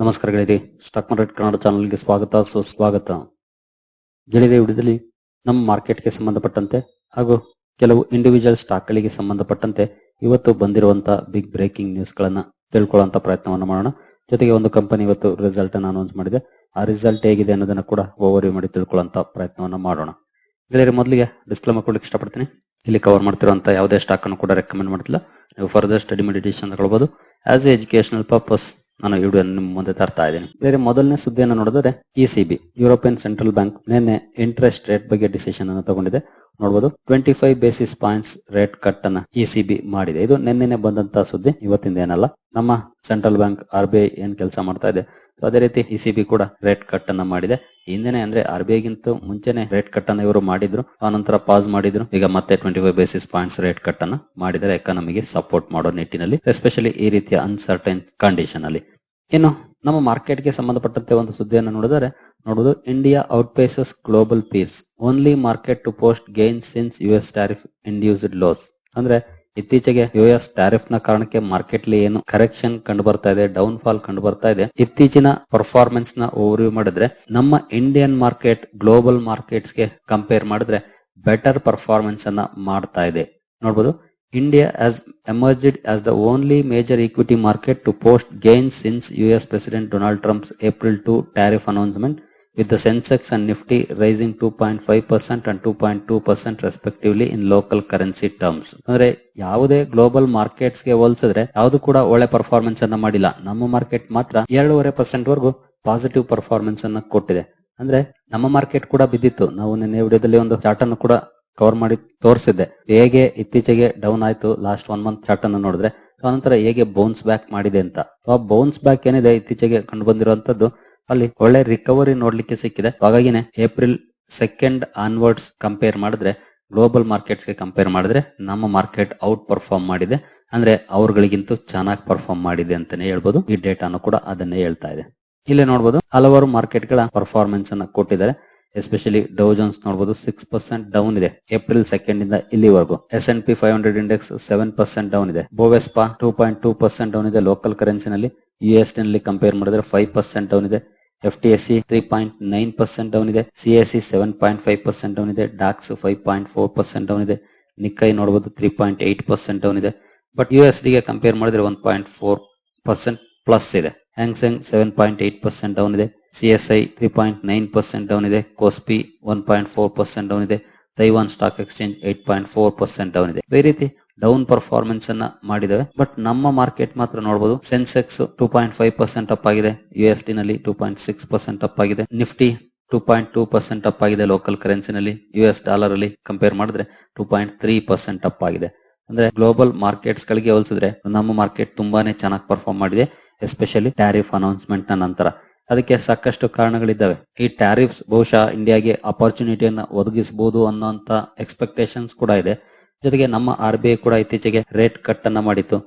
ನಮಸ್ಕಾರ ಗೆಳೆಯರೆ stock market Kannada ಚಾನಲ್ಗೆ ಸ್ವಾಗತ, ಸುಸ್ವಾಗತ. ಗೆಳೆಯರೆ ವಿಡಿಯೋದಲ್ಲಿ ನಮ್ಮ ಮಾರ್ಕೆಟ್ಗೆ ಸಂಬಂಧಪಟ್ಟಂತೆ ಹಾಗೂ ಕೆಲವು ಇಂಡಿವಿಜುವಲ್ ಸ್ಟಾಕ್ಗಳಿಗೆ ಸಂಬಂಧಪಟ್ಟಂತೆ ಇವತ್ತು ಬಂದಿರುವಂತಹ ಬಿಗ್ ಬ್ರೇಕಿಂಗ್ ನ್ಯೂಸ್ ಗಳನ್ನ ತಿಳ್ಕೊಳ್ಳುವಂತ ಪ್ರಯತ್ನವನ್ನು ಮಾಡೋಣ. ಜೊತೆಗೆ ಒಂದು ಕಂಪನಿ ಇವತ್ತು ರಿಸಲ್ಟ್ ಅನ್ನು ಅನೌನ್ಸ್ ಮಾಡಿದೆ. ಆ ರಿಸಲ್ಟ್ ಹೇಗಿದೆ ಅನ್ನೋದನ್ನ ಕೂಡ ಓವರ್ ಮಾಡಿ ತಿಳ್ಕೊಳ್ಳುವಂತ ಪ್ರಯತ್ನವನ್ನ ಮಾಡೋಣ. ಗೆಳೆಯರೆ, ಮೊದಲಿಗೆ ಡಿಸ್ಕ್ಲೇಮರ್ ಕೊಡ್ಲಿಕ್ಕೆ ಇಷ್ಟಪಡ್ತೀನಿ. ಇಲ್ಲಿ ಕವರ್ ಮಾಡ್ತಿರುವಂತ ಯಾವುದೇ ಸ್ಟಾಕ್ ಅನ್ನು ಕೂಡ ರೆಕಮೆಂಡ್ ಮಾಡ್ತಿಲ್ಲ. ನೀವು ಫರ್ದರ್ ಸ್ಟಡಿ ಮೆಡಿಟೇಷನ್ ತಗೊಳ್ಬಹುದು ಆಸ್ ಎ ಎಜುಕೇಶನಲ್ ಪರ್ಪಸ್ ನಾನು ಈ ವಿಡಿಯೋ ನಿಮ್ಮ ಮುಂದೆ ತರ್ತಾ ಇದ್ದೀನಿ. ಬೇರೆ ಮೊದಲನೇ ಸುದ್ದಿಯನ್ನು ನೋಡಿದ್ರೆ ಇಸಿಬಿ ಯುರೋಪಿಯನ್ ಸೆಂಟ್ರಲ್ ಬ್ಯಾಂಕ್ ನಿನ್ನೆ ಇಂಟ್ರೆಸ್ಟ್ ರೇಟ್ ಬಗ್ಗೆ ಡಿಸಿಷನ್ ಅನ್ನು ತಗೊಂಡಿದೆ. ನೋಡಬಹುದು twenty five basis points rate cut ಅನ್ನ ಇಸಿಬಿ ಮಾಡಿದೆ. ಇದು ನಿನ್ನೆ ಬಂದಂತ ಸುದ್ದಿ, ಇವತ್ತಿಂದ ಏನಲ್ಲ. ನಮ್ಮ central bank R B I ಏನ್ ಕೆಲಸ ಮಾಡ್ತಾ ಇದೆ? ಅದೇ ರೀತಿ ಇಸಿಬಿ ಕೂಡ ರೇಟ್ ಕಟ್ ಅನ್ನ ಮಾಡಿದೆ. ಹಿಂದೆನೆ ಅಂದ್ರೆ ಆರ್ ಬಿ ಐಗಿಂತ ಮುಂಚೆನೆ ರೇಟ್ ಕಟ್ ಅನ್ನ ಇವರು ಮಾಡಿದ್ರು. ಆನಂತರ ಪಾಸ್ ಮಾಡಿದ್ರು. ಈಗ ಮತ್ತೆ twenty five basis points rate cut ಅನ್ನ ಮಾಡಿದರೆ ಎಕಾನಮಿಗೆ ಸಪೋರ್ಟ್ ಮಾಡೋ ನಿಟ್ಟಿನಲ್ಲಿ ಎಸ್ಪೆಷಲಿ ಈ ರೀತಿಯ ಅನ್ಸರ್ಟೈನ್ ಕಂಡೀಷನ್ ಅಲ್ಲಿ. ಇನ್ನು ನಮ್ಮ ಮಾರ್ಕೆಟ್ಗೆ ಸಂಬಂಧಪಟ್ಟಂತೆ ಒಂದು ಸುದ್ದಿಯನ್ನು ನೋಡಿದರೆ ನೋಡುವುದು India outpaces global peers only market to post gain since U S tariff induced loss ಅಂದ್ರೆ ಇತ್ತೀಚೆಗೆ ಯು ಎಸ್ ಟ್ಯಾರಿಫ್ನ ಕಾರಣಕ್ಕೆ ಮಾರ್ಕೆಟ್ ಅಲ್ಲಿ ಏನು ಕರೆಕ್ಷನ್ ಕಂಡು ಬರ್ತಾ ಇದೆ ಡೌನ್ ಫಾಲ್ ಕಂಡು ಬರ್ತಾ ಇದೆ. ಇತ್ತೀಚಿನ ಪರ್ಫಾರ್ಮೆನ್ಸ್ನ ಓವರ್ವ್ಯೂ ಮಾಡಿದ್ರೆ ನಮ್ಮ ಇಂಡಿಯನ್ ಮಾರ್ಕೆಟ್ ಗ್ಲೋಬಲ್ ಮಾರ್ಕೆಟ್ಸ್ಗೆ ಕಂಪೇರ್ ಮಾಡಿದ್ರೆ ಬೆಟರ್ ಪರ್ಫಾರ್ಮೆನ್ಸ್ ಅನ್ನ ಮಾಡ್ತಾ ಇದೆ. ನೋಡಬಹುದು India has emerged as the only major equity market to post gains since US President Donald Trump's April 2 tariff announcement, with the Sensex and Nifty rising 2.5% and 2.2% respectively in local currency terms. ಅಂದ್ರೆ ಯಾವುದೇ global ಮಾರ್ಕೆಟ್ಸ್ಗೆ ಹೋಲಿಸಿದ್ರೆ ಯಾವುದು ಕೂಡ ಒಳ್ಳೆ performance ಅನ್ನ ಮಾಡಿಲ್ಲ ನಮ್ಮ market ಮಾತ್ರ ಎರಡೂವರೆ ಪರ್ಸೆಂಟ್ ವರೆಗೂ ಪಾಸಿಟಿವ್ ಪರ್ಫಾರ್ಮೆನ್ಸ್ ಅನ್ನ ಕೊಟ್ಟಿದೆ ಅಂದ್ರೆ ನಮ್ಮ ಮಾರ್ಕೆಟ್ ಕೂಡ ಬಿದ್ದಿತ್ತು ನಾವು ನಿನ್ನೆ ವಿಡಿಯೋದಲ್ಲಿ ಒಂದು ಚಾರ್ಟ್ ಅನ್ನು ಕೂಡ ಕವರ್ ಮಾಡಿ ತೋರಿಸಿದ್ದೆ. ಹೇಗೆ ಇತ್ತೀಚೆಗೆ ಡೌನ್ ಆಯ್ತು ಲಾಸ್ಟ್ ಒನ್ ಮಂತ್ ಚಾರ್ಟ್ ಅನ್ನು ನೋಡಿದ್ರೆ ಅನಂತರ ಹೇಗೆ ಬೌನ್ಸ್ ಬ್ಯಾಕ್ ಮಾಡಿದೆ ಅಂತ. ಆ ಬೌನ್ಸ್ ಬ್ಯಾಕ್ ಏನಿದೆ ಇತ್ತೀಚೆಗೆ ಕಂಡು ಬಂದಿರುವಂತದ್ದು, ಅಲ್ಲಿ ಒಳ್ಳೆ ರಿಕವರಿ ನೋಡ್ಲಿಕ್ಕೆ ಸಿಕ್ಕಿದೆ. ಹಾಗಾಗಿನೇ ಏಪ್ರಿಲ್ ಸೆಕೆಂಡ್ ಆನ್ವರ್ಡ್ಸ್ ಕಂಪೇರ್ ಮಾಡಿದ್ರೆ ಗ್ಲೋಬಲ್ ಮಾರ್ಕೆಟ್ಸ್ಗೆ ಕಂಪೇರ್ ಮಾಡಿದ್ರೆ, ನಮ್ಮ ಮಾರ್ಕೆಟ್ ಔಟ್ ಪರ್ಫಾರ್ಮ್ ಮಾಡಿದೆ. ಅಂದ್ರೆ ಅವ್ರಗಳಿಗಿಂತ ಚೆನ್ನಾಗಿ ಪರ್ಫಾರ್ಮ್ ಮಾಡಿದೆ ಅಂತಾನೆ ಹೇಳ್ಬೋದು. ಈ ಡೇಟಾನು ಕೂಡ ಅದನ್ನೇ ಹೇಳ್ತಾ ಇದೆ. ಇಲ್ಲಿ ನೋಡಬಹುದು ಹಲವಾರು ಮಾರ್ಕೆಟ್ಗಳ ಪರ್ಫಾರ್ಮೆನ್ಸ್ ಅನ್ನ ಕೊಟ್ಟಿದ್ದಾರೆ. ಎಸ್ಪೆಷಲಿ ಡೌ ಜೋನ್ಸ್ ನೋಡಬಹುದು ಸಿಕ್ಸ್ ಪರ್ಸೆಂಟ್ ಡೌನ್ ಇದೆ. ಏಪ್ರಿಲ್ ಸೆಕೆಂಡ್ ಇಂದ ಇಲ್ಲಿವರೆಗೂ. S and P five hundred index seven percent down ಇದೆ. Bovespa two point two percent down ಇದೆ. ಲೋಕಲ್ ಕರೆನ್ಸಿನಲ್ಲಿ ಯು ಎಸ್ನಲ್ಲಿ ಕಂಪೇರ್ ಮಾಡಿದ್ರೆ ಫೈವ್ ಪರ್ಸೆಂಟ್ ಡೌನ್ ಇದೆ. F T S C three point nine percent down ಇದೆ. C S C seven point five percent down ಇದೆ. DAX five point four percent down ಇದೆ. Nikkei ನೋಡಬಹುದು three point eight percent down ಇದೆ. But U S ಡಿಗೆ compare ಮಾಡಿದ್ರೆ one point four percent plus ಇದೆ. Hang Seng seven point eight percent down ಇದೆ. C S I three point nine percent down ಇದೆ KOSPI one point four percent down ಇದೆ Taiwan stock exchange eight point four percent down ಇದೆ. ಬೇರೆ ರೀತಿ down performance ಅನ್ನ ಮಾಡಿದಾವೆ but ನಮ್ಮ market ಮಾತ್ರ ನೋಡಬಹುದು Sensex two point five percent up ಆಗಿದೆ ಯು ಎಸ್ ಡಿ ನಲ್ಲಿ two point six percent up ಆಗಿದೆ Nifty two point two percent up ಆಗಿದೆ ಲೋಕಲ್ ಕರೆನ್ಸಿನಲ್ಲಿ ಯು ಎಸ್ ಡಾಲರ್ ಅಲ್ಲಿ ಕಂಪೇರ್ ಮಾಡಿದ್ರೆ two point three percent up ಆಗಿದೆ. ಅಂದ್ರೆ ಗ್ಲೋಬಲ್ ಮಾರ್ಕೆಟ್ಸ್ ಗಳಿಗೆ ಹೋಲಿಸಿದ್ರೆ ನಮ್ಮ ಮಾರ್ಕೆಟ್ ತುಂಬಾನೇ ಚೆನ್ನಾಗಿ ಪರ್ಫಾರ್ಮ್ ಮಾಡಿದೆ ಎಸ್ಪೆಷಲಿ ಟ್ಯಾರಿಫ್ ಅನೌನ್ಸ್ಮೆಂಟ್ನ ನಂತರ. ಅದಕ್ಕೆ ಸಾಕಷ್ಟು ಕಾರಣಗಳಿದ್ದಾವೆ. ಈ ಟ್ಯಾರಿಫ್ಸ್ ಬಹುಶಃ ಇಂಡಿಯಾಗೆ ಅಪರ್ಚುನಿಟಿಯನ್ನು ಒದಗಿಸಬಹುದು ಅನ್ನೋಂತ ಎಕ್ಸ್ಪೆಕ್ಟೇಷನ್ಸ್ ಕೂಡ ಇದೆ. ಜೊತೆಗೆ ನಮ್ಮ ಆರ್ ಬಿ ಐ ಕೂಡ ಇತ್ತೀಚೆಗೆ ರೇಟ್ ಕಟ್ ಅನ್ನ ಮಾಡಿತ್ತು.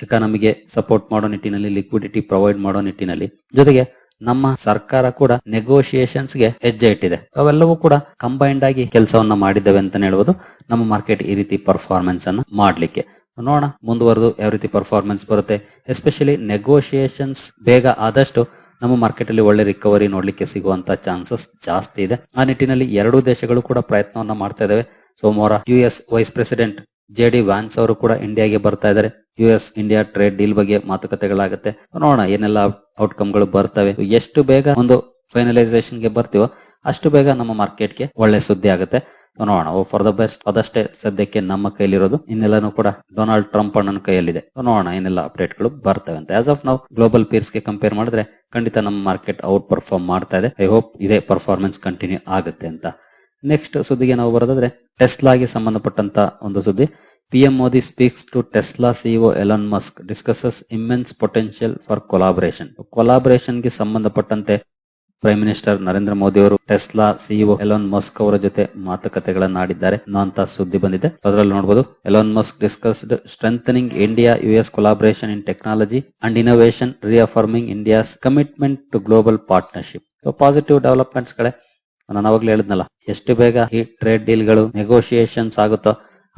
ಎಕಾನಮಿಗೆ ಸಪೋರ್ಟ್ ಮಾಡೋ ನಿಟ್ಟಿನಲ್ಲಿ ಲಿಕ್ವಿಡಿಟಿ ಪ್ರೊವೈಡ್ ಮಾಡೋ ನಿಟ್ಟಿನಲ್ಲಿ. ಜೊತೆಗೆ ನಮ್ಮ ಸರ್ಕಾರ ಕೂಡ ನೆಗೋಷಿಯೇಷನ್ಸ್ಗೆ ಹೆಜ್ಜೆ ಇಟ್ಟಿದೆ. ಅವೆಲ್ಲವೂ ಕೂಡ ಕಂಬೈನ್ಡ್ ಆಗಿ ಕೆಲಸವನ್ನ ಮಾಡಿದ್ದಾವೆ ಅಂತ ಹೇಳ್ಬೋದು. ನಮ್ಮ ಮಾರ್ಕೆಟ್ ಈ ರೀತಿ ಪರ್ಫಾರ್ಮೆನ್ಸ್ ಅನ್ನ ಮಾಡಲಿಕ್ಕೆ. ನೋಡೋಣ ಮುಂದುವರೆದು ಯಾವ ರೀತಿ ಪರ್ಫಾರ್ಮೆನ್ಸ್ ಬರುತ್ತೆ. ಎಸ್ಪೆಷಲಿ ನೆಗೋಷಿಯೇಷನ್ಸ್ ಬೇಗ ಆದಷ್ಟು ನಮ್ಮ ಮಾರ್ಕೆಟ್ ಅಲ್ಲಿ ಒಳ್ಳೆ ರಿಕವರಿ ನೋಡ್ಲಿಕ್ಕೆ ಸಿಗುವಂತ ಚಾನ್ಸಸ್ ಜಾಸ್ತಿ ಇದೆ. ಆ ನಿಟ್ಟಿನಲ್ಲಿ ಎರಡೂ ದೇಶಗಳು ಕೂಡ ಪ್ರಯತ್ನವನ್ನ ಮಾಡ್ತಾ ಇದಾವೆ. ಸೋಮವಾರ U S vice president J D Vance ಅವರು ಕೂಡ ಇಂಡಿಯಾಗೆ ಬರ್ತಾ ಇದ್ದಾರೆ. U S India trade deal ಬಗ್ಗೆ ಮಾತುಕತೆಗಳಾಗುತ್ತೆ. ನೋಡೋಣ ಏನೆಲ್ಲ ಔಟ್ಕಮ್ಗಳು ಬರ್ತವೆ. ಎಷ್ಟು ಬೇಗ ಒಂದು ಫೈನಲೈಸೇಷನ್ಗೆ ಬರ್ತೀವೋ ಅಷ್ಟು ಬೇಗ ನಮ್ಮ ಮಾರ್ಕೆಟ್ಗೆ ಒಳ್ಳೆ ಸುದ್ದಿ ಆಗುತ್ತೆ. ನೋಡೋಣ. ಫಾರ್ ದ ಬೆಸ್ಟ್ ಅದಷ್ಟೇ ಸದ್ಯಕ್ಕೆ ನಮ್ಮ ಕೈಲಿರೋದು. ಇನ್ನೆಲ್ಲಾನು ಕೂಡ ಡೊನಾಲ್ಡ್ ಟ್ರಂಪ್ ಅಣ್ಣನ ಕೈಯಲ್ಲಿದೆ. ನೋಡೋಣ. ಏನೆಲ್ಲ ಅಪ್ಡೇಟ್ಗಳು ಬರ್ತವೆ ಅಂತ ಆಸ್ ಆಫ್ ನಾವು ಗ್ಲೋಬಲ್ ಪೀರ್ಸ್ಗೆ ಕಂಪೇರ್ ಮಾಡಿದ್ರೆ ಖಂಡಿತ ನಮ್ಮ ಮಾರ್ಕೆಟ್ ಔಟ್ ಪರ್ಫಾರ್ಮ್ ಮಾಡ್ತಾ ಇದೆ. ಐ ಹೋಪ್ ಇದೇ ಪರ್ಫಾರ್ಮೆನ್ಸ್ ಕಂಟಿನ್ಯೂ ಆಗುತ್ತೆ ಅಂತ. ನೆಕ್ಸ್ಟ್ ಸುದ್ದಿಗೆ ನಾವು ಬರೋದಾದ್ರೆ ಟೆಸ್ಲಾಗೆ ಸಂಬಂಧಪಟ್ಟಂತ ಒಂದು ಸುದ್ದಿ. PM Modi speaks to Tesla CEO Elon Musk discusses immense potential for collaboration ಕೊಲಾಬರೇಷನ್ಗೆ ಸಂಬಂಧಪಟ್ಟಂತೆ ಪ್ರೈಮ್ ಮಿನಿಸ್ಟರ್ ನರೇಂದ್ರ ಮೋದಿ ಅವರು ಟೆಸ್ಲಾ ಸಿಇಒ ಎಲಾನ್ ಮಸ್ಕ್ ಅವರ ಜೊತೆ ಮಾತುಕತೆಗಳನ್ನಾಡಿದ್ದಾರೆ. ಅನ್ನುವಂತ ಸುದ್ದಿ ಬಂದಿದೆ. ಅದರಲ್ಲಿ ನೋಡಬಹುದು Elon Musk discussed strengthening India US collaboration in technology and innovation reaffirming India's commitment to global partnership positive developments ಗಳೇ, ನಾನು ಅವಾಗಲೇ ಹೇಳಿದ್ನಲ್ಲ, ಎಷ್ಟು ಬೇಗ ಈ ಟ್ರೇಡ್ ಡೀಲ್ಗಳು ನೆಗೋಷಿಯೇಷನ್ಸ್ ಆಗುತ್ತೋ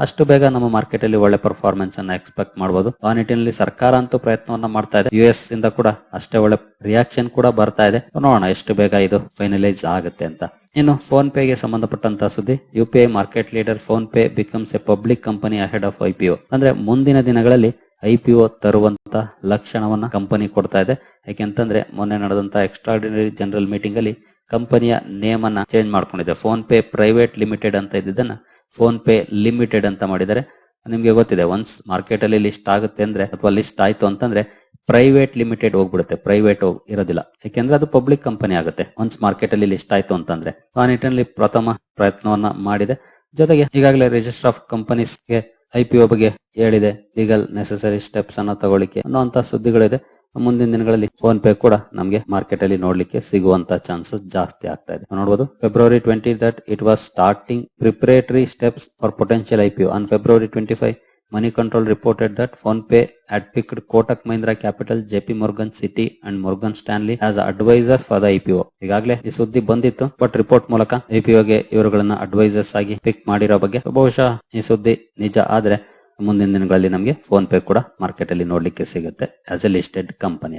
ಅಷ್ಟು ಬೇಗ ನಮ್ಮ ಮಾರ್ಕೆಟ್ ಅಲ್ಲಿ ಒಳ್ಳೆ ಪರ್ಫಾರ್ಮೆನ್ಸ್ ಅನ್ನ ಎಕ್ಸ್ಪೆಕ್ಟ್ ಮಾಡಬಹುದು ಆ ನಿಟ್ಟಿನಲ್ಲಿ ಸರ್ಕಾರ ಅಂತೂ ಪ್ರಯತ್ನವನ್ನ ಮಾಡ್ತಾ ಇದೆ. ಯು ಎಸ್ ಇಂದ ಕೂಡ ಅಷ್ಟೇ ಒಳ್ಳೆ ರಿಯಾಕ್ಷನ್ ಕೂಡ ಬರ್ತಾ ಇದೆ. ನೋಡೋಣ ಎಷ್ಟು ಬೇಗ ಇದು ಫೈನಲೈಸ್ ಆಗುತ್ತೆ ಅಂತ. ಇನ್ನು ಫೋನ್ ಪೇಗೆ ಸಂಬಂಧಪಟ್ಟಂತ ಸುದ್ದಿ U P I market leader PhonePe becomes a public company ahead of I ಅಂದ್ರೆ ಮುಂದಿನ ದಿನಗಳಲ್ಲಿ ಐ ಪಿ ಒ ತರುವಂತ ಲಕ್ಷಣವನ್ನ ಕಂಪನಿ ಕೊಡ್ತಾ ಇದೆ. ಯಾಕೆಂತಂದ್ರೆ ಮೊನ್ನೆ ನಡೆದಂತ ಎಕ್ಸ್ಟ್ರಾರ್ಡಿನರಿ ಜನರಲ್ ಮೀಟಿಂಗ್ ಅಲ್ಲಿ ಕಂಪನಿಯ ನೇಮ್ ಅನ್ನ ಚೇಂಜ್ ಮಾಡ್ಕೊಂಡಿದೆ. ಫೋನ್ ಪೇ ಪ್ರೈವೇಟ್ ಲಿಮಿಟೆಡ್ ಅಂತ ಇದ್ದಿದ್ದನ್ನ ಫೋನ್ ಪೇ ಲಿಮಿಟೆಡ್ ಅಂತ ಮಾಡಿದ್ದಾರೆ. ನಿಮ್ಗೆ ಗೊತ್ತಿದೆ ಒನ್ಸ್ ಮಾರ್ಕೆಟ್ ಅಲ್ಲಿ ಲಿಸ್ಟ್ ಆಗುತ್ತೆ ಅಂದ್ರೆ, ಅಥವಾ ಲಿಸ್ಟ್ ಆಯ್ತು ಅಂತಂದ್ರೆ ಪ್ರೈವೇಟ್ ಲಿಮಿಟೆಡ್ ಹೋಗ್ಬಿಡುತ್ತೆ. ಪ್ರೈವೇಟ್ ಇರೋದಿಲ್ಲ. ಯಾಕೆಂದ್ರೆ ಅದು ಪಬ್ಲಿಕ್ ಕಂಪನಿ ಆಗುತ್ತೆ. ಒನ್ಸ್ ಮಾರ್ಕೆಟ್ ಅಲ್ಲಿ ಲಿಸ್ಟ್ ಆಯ್ತು ಅಂತಂದ್ರೆ ಆ ನಿಟ್ಟಿನಲ್ಲಿ ಪ್ರಥಮ ಪ್ರಯತ್ನವನ್ನ ಮಾಡಿದೆ. ಜೊತೆಗೆ ಈಗಾಗಲೇ ರಿಜಿಸ್ಟರ್ ಆಫ್ ಕಂಪನೀಸ್ಗೆ ಐ ಪಿ ಒ ಬಗ್ಗೆ ಹೇಳಿದೆ. ಲೀಗಲ್ ನೆಸೆಸರಿ ಸ್ಟೆಪ್ಸ್ ಅನ್ನ ತಗೊಳ್ಳಿಕ್ಕೆ ಅನ್ನೋ ಸುದ್ದಿಗಳಿದೆ. ಮುಂದಿನ ದಿನಗಳಲ್ಲಿ ಫೋನ್ ಪೇ ಕೂಡ ನಮಗೆ ಮಾರ್ಕೆಟ್ ಅಲ್ಲಿ ನೋಡ್ಲಿಕ್ಕೆ ಸಿಗುವಂತ ಚಾನ್ಸಸ್ ಜಾಸ್ತಿ ಆಗ್ತಾ ಇದೆ. ನೋಡಬಹುದು February twenty that it was starting preparatory steps for potential IPO on February twenty five moneycontrol reported that PhonePe at picked Kotak Mahindra capital JP Morgan Citi and Morgan Stanley as adviser for the IPO ಈಗಾಗಲೇ ಈ ಸುದ್ದಿ ಬಂದಿತ್ತು but report ಮೂಲಕ ಐಪಿಒಗೆ ಇವರುಗಳನ್ನ advisors ಆಗಿ ಪಿಕ್ ಮಾಡಿರೋ ಬಗ್ಗೆ ಬಹುಶಃ ಈ ಸುದ್ದಿ ನಿಜ ಆದ್ರೆ ಮುಂದಿನ ದಿನಗಳಲ್ಲಿ ನಮಗೆ ಫೋನ್ ಪೇ ಕೂಡ ಮಾರ್ಕೆಟ್ ಅಲ್ಲಿ ನೋಡ್ಲಿಕ್ಕೆ ಸಿಗುತ್ತೆ ಆಸ್ ಎ ಲಿಸ್ಟೆಡ್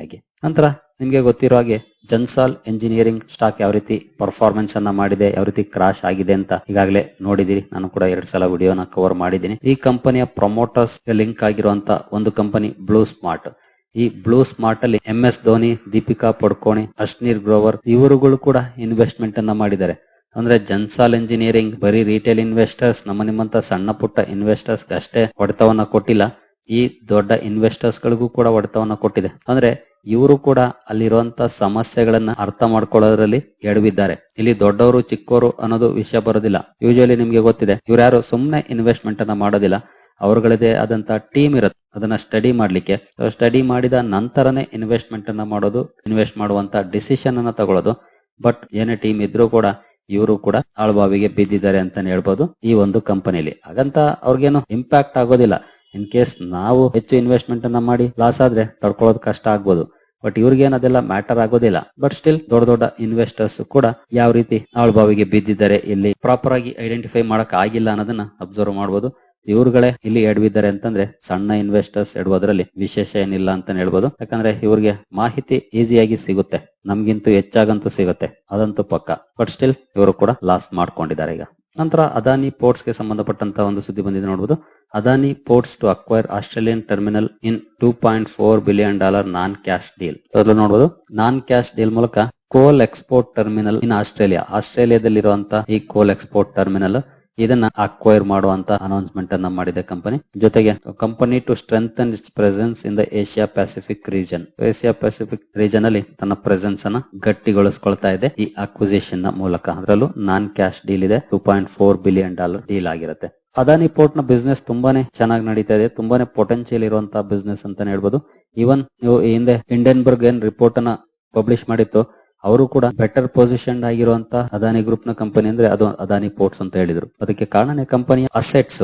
ಆಗಿ. ನಂತರ ನಿಮಗೆ ಗೊತ್ತಿರೋ ಹಾಗೆ ಜನ್ಸಾಲ್ ಎಂಜಿನಿಯರಿಂಗ್ ಸ್ಟಾಕ್ ಯಾವ ರೀತಿ ಪರ್ಫಾರ್ಮೆನ್ಸ್ ಅನ್ನ ಮಾಡಿದೆ, ಯಾವ ರೀತಿ ಕ್ರಾಶ್ ಆಗಿದೆ ಅಂತ ಈಗಾಗಲೇ ನೋಡಿದಿರಿ. ನಾನು ಕೂಡ ಎರಡು ಸಲ ವಿಡಿಯೋನ ಕವರ್ ಮಾಡಿದ್ದೀನಿ. ಈ ಕಂಪನಿಯ ಪ್ರಮೋಟರ್ಸ್ ಲಿಂಕ್ ಆಗಿರುವಂತ ಒಂದು ಕಂಪನಿ ಬ್ಲೂ ಸ್ಮಾರ್ಟ್ ಈ ಬ್ಲೂ ಸ್ಮಾರ್ಟ್ ಅಲ್ಲಿ ಎಂ ಎಸ್ ಧೋನಿ ದೀಪಿಕಾ ಪಡ್ಕೋಣಿ ಅಶ್ನೀರ್ ಗ್ರೋವರ್ ಇವರುಗಳು ಕೂಡ ಇನ್ವೆಸ್ಟ್ಮೆಂಟ್ ಅನ್ನ ಮಾಡಿದ್ದಾರೆ. ಅಂದ್ರೆ ಜನ್ಸಾಲ್ ಇಂಜಿನಿಯರಿಂಗ್ ಬರೀ ರಿಟೇಲ್ ಇನ್ವೆಸ್ಟರ್ಸ್ ನಮ್ಮ ನಿಮ್ಮಂತ ಸಣ್ಣ ಪುಟ್ಟ ಇನ್ವೆಸ್ಟರ್ಸ್ ಅಷ್ಟೇ ಹೊಡೆತವನ್ನ ಕೊಟ್ಟಿಲ್ಲ. ಈ ದೊಡ್ಡ ಇನ್ವೆಸ್ಟರ್ಸ್ ಗಳಿಗೂ ಕೂಡ ಹೊಡೆತವನ್ನ ಕೊಟ್ಟಿದೆ. ಅಂದ್ರೆ ಇವರು ಕೂಡ ಅಲ್ಲಿರುವಂತ ಸಮಸ್ಯೆಗಳನ್ನ ಅರ್ಥ ಮಾಡ್ಕೊಳ್ಳೋದ್ರಲ್ಲಿ ಎಡವಿದ್ದಾರೆ. ಇಲ್ಲಿ ದೊಡ್ಡವರು ಚಿಕ್ಕವರು ಅನ್ನೋದು ವಿಷಯ ಬರೋದಿಲ್ಲ. ಯೂಶಲಿ ನಿಮ್ಗೆ ಗೊತ್ತಿದೆ, ಇವ್ರು ಯಾರು ಸುಮ್ನೆ ಇನ್ವೆಸ್ಟ್ಮೆಂಟ್ ಅನ್ನ ಮಾಡೋದಿಲ್ಲ. ಅವ್ರಗಳದೇ ಆದಂತ ಟೀಮ್ ಇರುತ್ತೆ. ಅದನ್ನ ಸ್ಟಡಿ ಮಾಡ್ಲಿಕ್ಕೆ. ಸ್ಟಡಿ ಮಾಡಿದ ನಂತರನೇ ಇನ್ವೆಸ್ಟ್ಮೆಂಟ್ ಅನ್ನ ಮಾಡೋದು ಇನ್ವೆಸ್ಟ್ ಮಾಡುವಂತ ಡಿಸಿಷನ್ ಅನ್ನ ತಗೊಳ್ಳೋದು. ಬಟ್ ಏನೇ ಟೀಮ್ ಇದ್ರೂ ಕೂಡ ಇವರು ಕೂಡ ಆಳ್ಬಾವಿಗೆ ಬಿದ್ದಿದ್ದಾರೆ ಅಂತಾನೆ ಹೇಳ್ಬೋದು ಈ ಒಂದು ಕಂಪನಿಲಿ ಹಾಗಂತ ಅವ್ರಿಗೇನು ಇಂಪ್ಯಾಕ್ಟ್ ಆಗೋದಿಲ್ಲ. ಇನ್ ಕೇಸ್ ನಾವು ಹೆಚ್ಚು ಇನ್ವೆಸ್ಟ್ಮೆಂಟ್ ಅನ್ನ ಮಾಡಿ ಲಾಸ್ ಆದ್ರೆ ತಡ್ಕೊಳ್ಳೋದು ಕಷ್ಟ ಆಗ್ಬೋದು. ಬಟ್ ಇವ್ರಿಗೇನ್ ಅದೆಲ್ಲ ಮ್ಯಾಟರ್ ಆಗೋದಿಲ್ಲ. ಬಟ್ ಸ್ಟಿಲ್ ದೊಡ್ಡ ದೊಡ್ಡ ಇನ್ವೆಸ್ಟರ್ಸ್ ಕೂಡ ಯಾವ ರೀತಿ ಆಳ್ಬಾವಿಗೆ ಬಿದ್ದಿದ್ದಾರೆ ಇಲ್ಲಿ ಪ್ರಾಪರ್ ಆಗಿ ಐಡೆಂಟಿಫೈ ಮಾಡಕ್ ಆಗಿಲ್ಲ ಅನ್ನೋದನ್ನ ಅಬ್ಸರ್ವ್ ಮಾಡಬಹುದು ಇವ್ರುಗಳೇ ಇಲ್ಲಿ ಎಡವಿದ್ದಾರೆ ಅಂತಂದ್ರೆ ಸಣ್ಣ ಇನ್ವೆಸ್ಟರ್ಸ್ ಎಡುವುದರಲ್ಲಿ ವಿಶೇಷ ಏನಿಲ್ಲ ಅಂತ ಹೇಳ್ಬೋದು. ಯಾಕಂದ್ರೆ ಇವ್ರಿಗೆ ಮಾಹಿತಿ ಈಸಿಯಾಗಿ ಸಿಗುತ್ತೆ. ನಮ್ಗಿಂತೂ ಹೆಚ್ಚಾಗಂತೂ ಸಿಗುತ್ತೆ. ಅದಂತೂ ಪಕ್ಕ. ಬಟ್ ಸ್ಟಿಲ್ ಇವರು ಕೂಡ ಲಾಸ್ ಮಾಡ್ಕೊಂಡಿದ್ದಾರೆ ಈಗ. ನಂತರ ಅದಾನಿ ಪೋರ್ಟ್ಸ್ಗೆ ಸಂಬಂಧಪಟ್ಟಂತ ಒಂದು ಸುದ್ದಿ ಬಂದಿದೆ ನೋಡಬಹುದು Adani ports to acquire Australian terminal in two point four billion dollar non cash deal ಅದ್ರಲ್ಲಿ ನೋಡಬಹುದು ನಾನ್ ಕ್ಯಾಶ್ ಡೀಲ್ ಮೂಲಕ coal export terminal in Australia ಆಸ್ಟ್ರೇಲಿಯಾದಲ್ಲಿರುವಂತಹ ಈ ಕೋಲ್ ಎಕ್ಸ್ಪೋರ್ಟ್ ಟರ್ಮಿನಲ್ ಇದನ್ನ ಅಕ್ವೈರ್ ಮಾಡುವಂತ ಅನೌನ್ಸ್ಮೆಂಟ್ ಅನ್ನ ಮಾಡಿದೆ ಕಂಪನಿ ಜೊತೆಗೆ company to strengthen its presence in the Asia Pacific region Asia Pacific region ಅಲ್ಲಿ ತನ್ನ ಪ್ರೆಸೆನ್ಸ್ ಅನ್ನ ಗಟ್ಟಿಗೊಳಿಸ್ಕೊಳ್ತಾ ಇದೆ. ಈ ಅಕ್ವಿಸೇಷನ್ನ ಮೂಲಕ. ಅದರಲ್ಲೂ ನಾನ್ ಕ್ಯಾಶ್ ಡೀಲ್ ಇದೆ. Two point four billion dollar deal ಆಗಿರುತ್ತೆ. ಅದಾನಿ ಪೋರ್ಟ್ನ ಬಿಸ್ನೆಸ್ ತುಂಬಾನೇ ಚೆನ್ನಾಗಿ ನಡೀತಾ ಇದೆ. ತುಂಬಾನೇ ಪೊಟೆನ್ಶಿಯಲ್ ಇರುವಂತಹ ಬಿಸ್ನೆಸ್ ಅಂತಾನೆ ಹೇಳ್ಬೋದು. ಇವನ್ ನೀವು ಹಿಂದೆ ಇಂಡಿಯನ್ ಬರ್ಗ್ ಏನ್ ರಿಪೋರ್ಟ್ ಅನ್ನ ಪಬ್ಲಿಷ್ ಮಾಡಿತ್ತು ಅವರು ಕೂಡ ಬೆಟರ್ ಪೊಸಿಷನ್ ಆಗಿರುವಂತ ಅದಾನಿ ಗ್ರೂಪ್ನ ಕಂಪನಿ ಅಂದ್ರೆ ಅದು ಅದಾನಿ ಪೋರ್ಟ್ಸ್ ಅಂತ ಹೇಳಿದ್ರು. ಅದಕ್ಕೆ ಕಾರಣನೇ ಕಂಪನಿಯ ಅಸೆಟ್ಸ್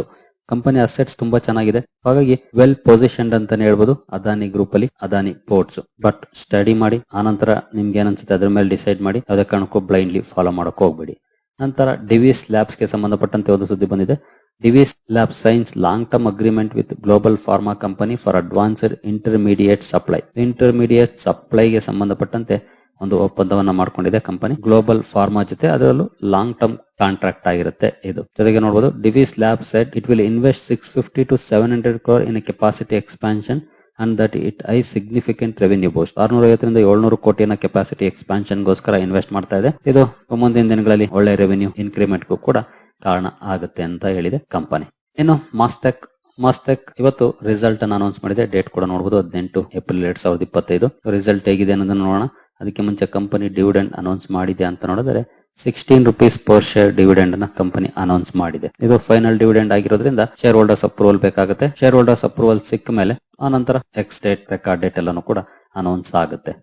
ಕಂಪನಿ ಅಸೆಟ್ಸ್ ತುಂಬಾ ಚೆನ್ನಾಗಿದೆ. ಹಾಗಾಗಿ ವೆಲ್ ಪೊಸಿಷನ್ಡ್ ಅಂತಾನೆ ಹೇಳ್ಬೋದು ಅದಾನಿ ಗ್ರೂಪ್ ಅಲ್ಲಿ ಅದಾನಿ ಪೋರ್ಟ್ಸ್ ಬಟ್ ಸ್ಟಡಿ ಮಾಡಿ, ಆನಂತರ ನಿಮ್ಗೆ ಏನನ್ಸುತ್ತೆ ಅದ್ರ ಮೇಲೆ ಡಿಸೈಡ್ ಮಾಡಿ, ಯಾವುದೇ ಕಾರಣಕ್ಕೂ ಬ್ಲೈಂಡ್ಲಿ ಫಾಲೋ ಮಾಡಕ್ ಹೋಗ್ಬೇಡಿ. ನಂತರ ಡಿವಿಸ್ ಲ್ಯಾಬ್ಸ್ಗೆ ಸಂಬಂಧಪಟ್ಟಂತೆ ಒಂದು ಸುದ್ದಿ ಬಂದಿದೆ. Divi's lab signs long term agreement with global pharma company for advanced intermediate supply intermediate ಸಪ್ಲೈಗೆ ಸಂಬಂಧಪಟ್ಟಂತೆ ಒಂದು ಒಪ್ಪಂದವನ್ನ ಮಾಡ್ಕೊಂಡಿದೆ ಕಂಪನಿ. ಗ್ಲೋಬಲ್ ಫಾರ್ಮಾ ಜೊತೆ ಅದರಲ್ಲೂ ಲಾಂಗ್ ಟರ್ಮ್ ಕಾಂಟ್ರಾಕ್ಟ್ ಆಗಿರುತ್ತೆ ಇದು. ಜೊತೆಗೆ ನೋಡಬಹುದು Divi's lab said it will invest six fifty to seven hundred crore in capacity expansion and that it I significant revenue boost ಆರ್ನೂರ ಐವತ್ತರಿಂದ ಏಳ್ನೂರು ಕೋಟಿಯನ್ನ ಕೆಪಾಸಿಟಿ ಎಕ್ಸ್ಪಾನ್ಷನ್ ಗೋಸ್ಕರ ಇನ್ವೆಸ್ಟ್ ಮಾಡ್ತಾ ಇದೆ. ಇದು ಮುಂದಿನ ದಿನಗಳಲ್ಲಿ ಒಳ್ಳೆ ರೆವಿನ್ಯೂ ಇನ್ಕ್ರಿಮೆಂಟ್ಗೂ ಕೂಡ ಕಾರಣ ಆಗುತ್ತೆ ಅಂತ ಹೇಳಿದೆ ಕಂಪನಿ. ಇನ್ನು ಮಾಸ್ಟೆಕ್ ಮಾಸ್ಟೆಕ್ ಇವತ್ತು ರಿಸಲ್ಟ್ ಅನ್ನು ಅನೌನ್ಸ್ ಮಾಡಿದೆ. ಡೇಟ್ ಕೂಡ ನೋಡಬಹುದು ಹದಿನೆಂಟು ಏಪ್ರಿಲ್ ಎರಡ್ ಸಾವಿರದ ಇಪ್ಪತ್ತೈದು. ರಿಸಲ್ಟ್ ಹೇಗಿದೆ ಅನ್ನೋದನ್ನ ನೋಡೋಣ. ಅದಕ್ಕೆ ಮುಂಚೆ ಕಂಪನಿ ಡಿವಿಡೆಂಡ್ ಅನೌನ್ಸ್ ಮಾಡಿದೆ ಅಂತ ನೋಡಿದ್ರೆ ಸಿಕ್ಸ್ಟೀನ್ ರುಪೀಸ್ ಪರ್ ಶೇರ್ ಡಿವಿಡೆಂಡ್ನ ಕಂಪನಿ ಅನೌನ್ಸ್ ಮಾಡಿದೆ. ಇದು ಫೈನಲ್ ಡಿವಿಡೆಂಡ್ ಆಗಿರೋದ್ರಿಂದ ಶೇರ್ ಹೋಲ್ಡರ್ಸ್ ಅಪ್ರೂವಲ್ ಬೇಕಾಗುತ್ತೆ. ಶೇರ್ ಹೋಲ್ಡರ್ಸ್ ಅಪ್ರೂವಲ್ ಸಿಕ್ಕ ಮೇಲೆ ಆನಂತರ ಎಕ್ಸ್ ಡೇಟ್ ರೆಕಾರ್ಡ್ ಡೇಟ್ ಎಲ್ಲಾನು ಕೂಡ ಅನೌನ್ಸ್ ಆಗುತ್ತೆ.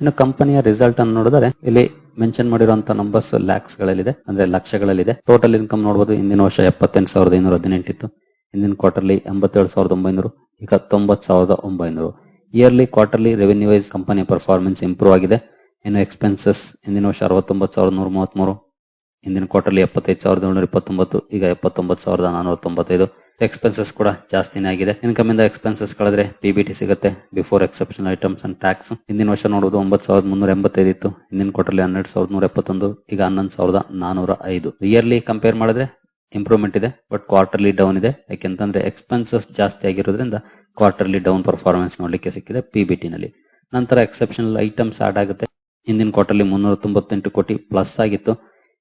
ಇನ್ನು ಕಂಪನಿಯ ರಿಸಲ್ಟ್ ಅನ್ನು ನೋಡಿದ್ರೆ ಇಲ್ಲಿ ಮೆನ್ಷನ್ ಮಾಡಿರುವಂತಹ ನಂಬರ್ಸ್ ಲ್ಯಾಕ್ಸ್ ಗಳಲ್ಲಿದೆ ಅಂದ್ರೆ ಲಕ್ಷಗಳಲ್ಲಿದೆ. ಟೋಟಲ್ ಇನ್ಕಮ್ ನೋಡಬಹುದು ಹಿಂದಿನ ವರ್ಷ ಎಪ್ಪತ್ತೆಂಟು ಸಾವಿರದ ಇನ್ನೂರ ಹದಿನೆಂಟಿತ್ತು, ಹಿಂದಿನ ಕ್ವಾರ್ಟರ್ಲಿ ಎಂಬತ್ತೇಳು ಸಾವಿರದ ಒಂಬೈನೂರು ಈಗ ತೊಂಬತ್ತು ಸಾವಿರದ ಒಂಬೈನೂರು. ಇಯರ್ಲಿ ಕ್ವಾರ್ಟರ್ಲಿ ರೆವೆನ್ಯೂ ವೈಸ್ ಕಂಪನಿಯ ಪರ್ಫಾರ್ಮೆನ್ಸ್ ಇಂಪ್ರೂವ್ ಆಗಿದೆ. ಇನ್ನು ಎಕ್ಸ್ಪೆನ್ಸಸ್ ಹಿಂದಿನ ವರ್ಷ ಅರವತ್ತೊಂಬತ್ತು ಸಾವಿರದ ನೂರ ಮೂವತ್ಮೂರು ಹಿಂದಿನ ಕ್ವಾರ್ಟರ್ಲಿ ಎಪ್ಪತ್ತೈದು ಸಾವಿರದ ಏಳ್ನೂರ ಇಪ್ಪತ್ತೊಂಬತ್ತು, ಈಗ ಎಪ್ಪತ್ತೊಂಬತ್ತು ಸಾವಿರದ ನಾನೂರ ತೊಂಬತ್ತೈದು ಎಕ್ಸ್ಪೆನ್ಸಸ್ ಕೂಡ ಜಾಸ್ತಿನೇ ಆಗಿದೆ. ಇನ್ಕಮ್ ಇಂದ ಎಕ್ಸ್ಪೆನ್ಸಸ್ ಕಳೆದ್ರೆ ಪಿಬಿಟಿ ಸಿಗುತ್ತೆ. Before exception items and tax ಹಿಂದಿನ ವರ್ಷ ನೋಡುವುದು ಒಂಬತ್ತು ಸಾವಿರದ ಮುನ್ನೂರ ಎಂಬತ್ತೈದು ಇತ್ತು. ಹಿಂದಿನ ಕ್ವಾರ್ಟರ್ಲಿ ಹನ್ನೆರಡು ಸಾವಿರದ ನೂರ ಎಪ್ಪತ್ತೊಂದು ಈಗ ಹನ್ನೊಂದು ಸಾವಿರದ ನಾನೂರ ಐದು ಇಯರ್ಲಿ ಕಂಪೇರ್ ಮಾಡಿದ್ರೆ ಇಂಪ್ರೂವ್ಮೆಂಟ್ ಇದೆ ಬಟ್ ಕ್ವಾರ್ಟರ್ಲಿ ಡೌನ್ ಇದೆ. ಯಾಕೆಂತಂದ್ರೆ ಎಕ್ಸ್ಪೆನ್ಸಸ್ ಜಾಸ್ತಿ ಆಗಿರೋದ್ರಿಂದ ಕ್ವಾರ್ಟರ್ಲಿ ಡೌನ್ ಪರ್ಫಾರ್ಮೆನ್ಸ್ ನೋಡ್ಲಿಕ್ಕೆ ಸಿಕ್ಕಿದೆ ಪಿಬಿಟಿ ನಲ್ಲಿ. ನಂತರ ಎಕ್ಸೆಪ್ಷನಲ್ ಐಟಮ್ಸ್ ಆಡ್ ಆಗುತ್ತೆ. ಹಿಂದಿನ ಕ್ವಾರ್ಟರ್ಲಿ ಮುನ್ನೂರ ತೊಂಬತ್ತೆಂಟು ಕೋಟಿ ಪ್ಲಸ್ ಆಗಿತ್ತು.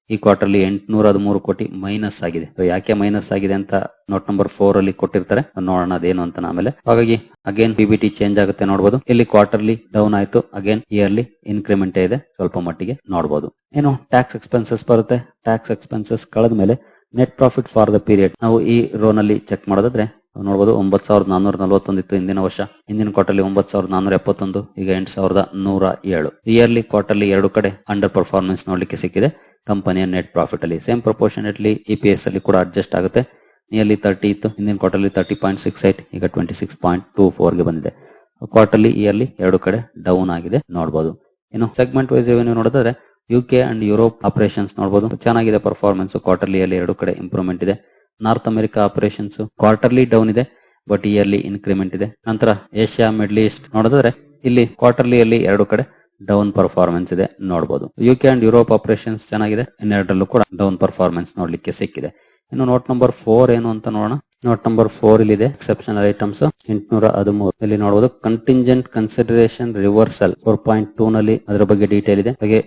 ಈ ಕ್ವಾರ್ಟರ್ಲಿ ಎಂಟುನೂರ ಹದಿಮೂರು ಕೋಟಿ ಮೈನಸ್ ಆಗಿದೆ. ಯಾಕೆ ಮೈನಸ್ ಆಗಿದೆ ಅಂತ ನೋಟ್ ನಂಬರ್ ಫೋರ್ ಅಲ್ಲಿ ಕೊಟ್ಟಿರ್ತಾರೆ. ನೋಡೋಣ ಅದೇನು ಅಂತ ಆಮೇಲೆ ಹಾಗಾಗಿ ಅಗೇನ್ ಪಿಬಿಟಿ ಚೇಂಜ್ ಆಗುತ್ತೆ ನೋಡಬಹುದು ಇಲ್ಲಿ ಕ್ವಾರ್ಟರ್ಲಿ ಡೌನ್ ಆಯ್ತು. ಅಗೇನ್ ಇಯರ್ಲಿ ಇನ್ಕ್ರಿಮೆಂಟ್ ಇದೆ. ಸ್ವಲ್ಪ ಮಟ್ಟಿಗೆ ನೋಡಬಹುದು ಏನು ಟ್ಯಾಕ್ಸ್ ಎಕ್ಸ್ಪೆನ್ಸಸ್ ಬರುತ್ತೆ. ಟ್ಯಾಕ್ಸ್ ಎಕ್ಸ್ಪೆನ್ಸಸ್ ಕಳೆದ ಮೇಲೆ net profit for the period ನಾವು ಈ ರೋನಲ್ಲಿ ಚೆಕ್ ಮಾಡೋದಾದ್ರೆ ನೋಡಬಹುದು ಒಂಬತ್ತು ಸಾವಿರದ ನಾನೂರ ನಲವತ್ತೊಂದಿತ್ತು ಹಿಂದಿನ ವರ್ಷ. ಹಿಂದಿನ ಕ್ವಾರ್ಟರ್ಲಿ ಒಂಬತ್ತು ಸಾವಿರದ ನಾನ್ನೂರ ಎಪ್ಪತ್ತೊಂದು, ಈಗ ಎಂಟು ಸಾವಿರದ ನೂರ ಏಳು. ಇಯರ್ಲಿ ಕ್ವಾರ್ಟರ್ಲಿ ಎರಡು ಕಡೆ ಅಂಡರ್ ಪರ್ಫಾರ್ಮೆನ್ಸ್ ನೋಡ್ಲಿಕ್ಕೆ ಸಿಕ್ಕಿದೆ. ಕಂಪನಿಯ ನೆಟ್ ಪ್ರಾಫಿಟ್ ಅಲ್ಲಿ. Same proportionately E P S ಅಲ್ಲಿ ಕೂಡ ಅಡ್ಜಸ್ಟ್ ಆಗುತ್ತೆ. ನಿಯರ್ಲಿ ತರ್ಟಿ ಇತ್ತು. ಹಿಂದಿನ quarterly thirty point six eight ಈಗ ಟ್ವೆಂಟಿ ಸಿಕ್ಸ್ ಪಾಯಿಂಟ್ ಟೂ ಫೋರ್ಗೆ ಬಂದಿದೆ. ಕ್ವಾರ್ಟರ್ಲಿ ಇಯರ್ಲಿ ಎರಡು ಕಡೆ ಡೌನ್ ಆಗಿದೆ ನೋಡಬಹುದು ಇನ್ನು ಸೆಗ್ಮೆಂಟ್ ವೈಸ್ ನೀವು ನೋಡಿದ್ರೆ U K and Europe operations ನೋಡಬಹುದು ಚೆನ್ನಾಗಿದೆ ಪರ್ಫಾರ್ಮೆನ್ಸ್ ಕ್ವಾರ್ಟರ್ಲಿ ಅಲ್ಲಿ ಎರಡು ಕಡೆ ಇಂಪ್ರೂವ್ಮೆಂಟ್ ಇದೆ. North America operations quarterly down ಇದೆ ಬಟ್ ಇಯರ್ಲಿ ಇನ್ಕ್ರಿಮೆಂಟ್ ಇದೆ. ನಂತರ ಏಷ್ಯಾ ಮಿಡ್ಲ್ ಈಸ್ಟ್ ನೋಡಿದ್ರೆ ಇಲ್ಲಿ ಕ್ವಾರ್ಟರ್ಲಿ ಅಲ್ಲಿ ಎರಡು ಕಡೆ ಡೌನ್ ಪರ್ಫಾರ್ಮೆನ್ಸ್ ಇದೆ ನೋಡಬಹುದು U K and Europe operations ಚೆನ್ನಾಗಿದೆ, ಇನ್ನೆರಡರಲ್ಲೂ ಕೂಡ ಡೌನ್ ಪರ್ಫಾರ್ಮೆನ್ಸ್ ನೋಡ್ಲಿಕ್ಕೆ ಸಿಕ್ಕಿದೆ. ಇನ್ನು ನೋಟ್ ನಂಬರ್ ಫೋರ್ ಏನು ಅಂತ ನೋಡೋಣ. ನೋಟ್ ನಂಬರ್ ಫೋರ್ ಇಲ್ಲಿ ಇದೆ ಎಕ್ಸೆಪ್ಷನಲ್ ಐಟಮ್ಸ್ ಎಂಟುನೂರ ಹದಿಮೂರು. ಇಲ್ಲಿ ನೋಡಬಹುದು contingent consideration reversal four point two ನಲ್ಲಿ ಅದರ ಬಗ್ಗೆ ಡೀಟೇಲ್ ಇದೆ. ಹಾಗೆ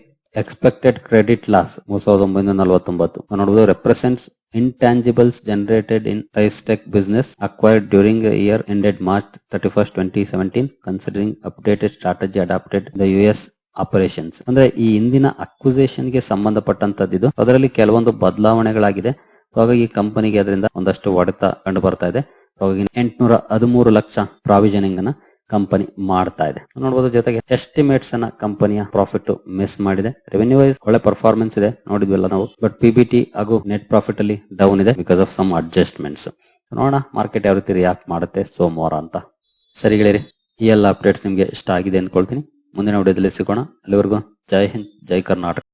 ಎಕ್ಸ್ಪೆಕ್ಟೆಡ್ ಕ್ರೆಡಿಟ್ ಲಾಸ್ ಮೂರ್ ಸಾವಿರದ ಒಂಬೈನೂರ ನಲವತ್ತೊಂಬತ್ತು. ನೋಡಬಹುದು represents intangibles generated in Rice Tech business acquired during the year ended March 31, 2017 considering updated strategy adopted in the US operations ಅಂದ್ರೆ ಈ ಹಿಂದಿನ ಅಕ್ವಿಸೇಷನ್ಗೆ ಸಂಬಂಧಪಟ್ಟಂತದ್ದು ಅದರಲ್ಲಿ ಕೆಲವೊಂದು ಬದಲಾವಣೆಗಳಾಗಿದೆ ಹಾಗಾಗಿ ಕಂಪನಿಗೆ ಅದರಿಂದ ಒಂದಷ್ಟು ಹೊಡೆತ ಕಂಡು ಬರ್ತಾ ಇದೆ ಹಾಗಾಗಿ ಎಂಟುನೂರ ಹದಿಮೂರು ಲಕ್ಷ ಪ್ರಾವಿಷನಿಂಗ್ ಅನ್ನ ಕಂಪನಿ ಮಾಡ್ತಾ ಇದೆ. ನೋಡಬಹುದು ಜೊತೆಗೆ ಎಸ್ಟಿಮೇಟ್ಸ್ ಅನ್ನ ಕಂಪನಿಯ ಪ್ರಾಫಿಟ್ ಮಿಸ್ ಮಾಡಿದೆ. ರೆವೆನ್ಯೂ ವೈಸ್ ಒಳ್ಳೆ ಪರ್ಫಾರ್ಮೆನ್ಸ್ ಇದೆ. ನೋಡಿದ್ವಿಲ್ಲ ನಾವು. ಬಟ್ ಪಿಬಿಟಿ ಹಾಗೂ ನೆಟ್ ಪ್ರಾಫಿಟ್ ಅಲ್ಲಿ ಡೌನ್ ಇದೆ ಬಿಕಾಸ್ ಆಫ್ ಸಮ್ ಅಡ್ಜಸ್ಟ್ಮೆಂಟ್ಸ್ ನೋಡೋಣ ಮಾರ್ಕೆಟ್ ಯಾವ ರೀತಿ ರಿಯಾಕ್ಟ್ ಮಾಡುತ್ತೆ. ಸೋಮವಾರ ಅಂತ. ಸರಿ ಗೆಳೆಯರಿ, ಈ ಎಲ್ಲ ಅಪ್ಡೇಟ್ಸ್ ನಿಮ್ಗೆ ಇಷ್ಟ ಆಗಿದೆ ಅನ್ಕೊಳ್ತೀನಿ. ಮುಂದಿನ ವಿಡಿಯೋದಲ್ಲಿ ಸಿಗೋಣ. ಅಲ್ಲಿವರೆಗೂ ಜೈ ಹಿಂದ್, ಜೈ ಕರ್ನಾಟಕ.